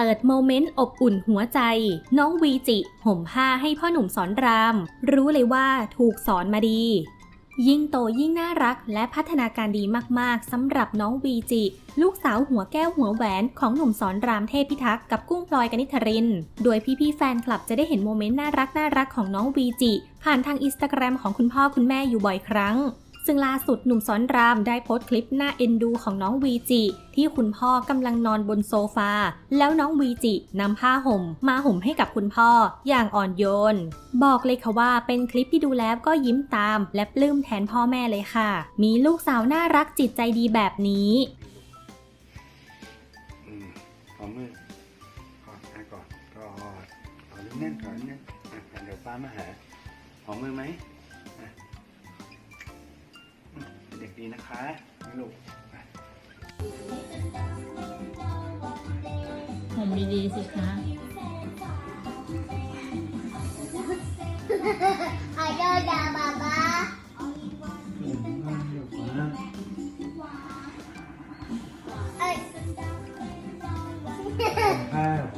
เปิดโมเมนต์อบอุ่นหัวใจ น้องวีจิ ห่มผ้าให้พ่อหนุ่มสอนราม รู้เลยว่าถูกสอนมาดี ยิ่งโตยิ่งน่ารักและพัฒนาการดีมากๆสำหรับน้องวีจิ ลูกสาวหัวแก้วหัวแหวนของหนุ่มสอนรามเทพพิทักษ์กับกุ้งพลอยกนิษฐริน โดยพี่ๆแฟนคลับจะได้เห็นโมเมนต์น่ารักน่ารักของน้องวีจิ ผ่านทางอินสตาแกรมของคุณพ่อคุณแม่อยู่บ่อยครั้ง ซึ่งล่าสุดหนุ่มสอนรามได้โพสต์คลิปหน่าเอ็นดูของน้องวีจิที่คุณพ่อกำลังนอนบนโซฟา แล้วน้องวีจินำผ้าห่ม มาห่มให้กับคุณพ่อ อย่างอ่อนโยน บอกเลยค่ะว่าเป็นคลิปที่ดูแล้วก็ยิ้มตาม และปลื้มแทนพ่อแม่เลยค่ะ มีลูกสาวน่ารักจิตใจดีแบบนี้อืมขอมือกอดอะกอดกอดกอดแน่นๆกอดแน่นๆอะเดี๋ยวป้ามาหาขอมมือไหม ด็กดีนะคะนี่ลูกไปผมดีๆสิคะ Ayo dah baba. อืมลูกนะ Eh, ข้าวขอโ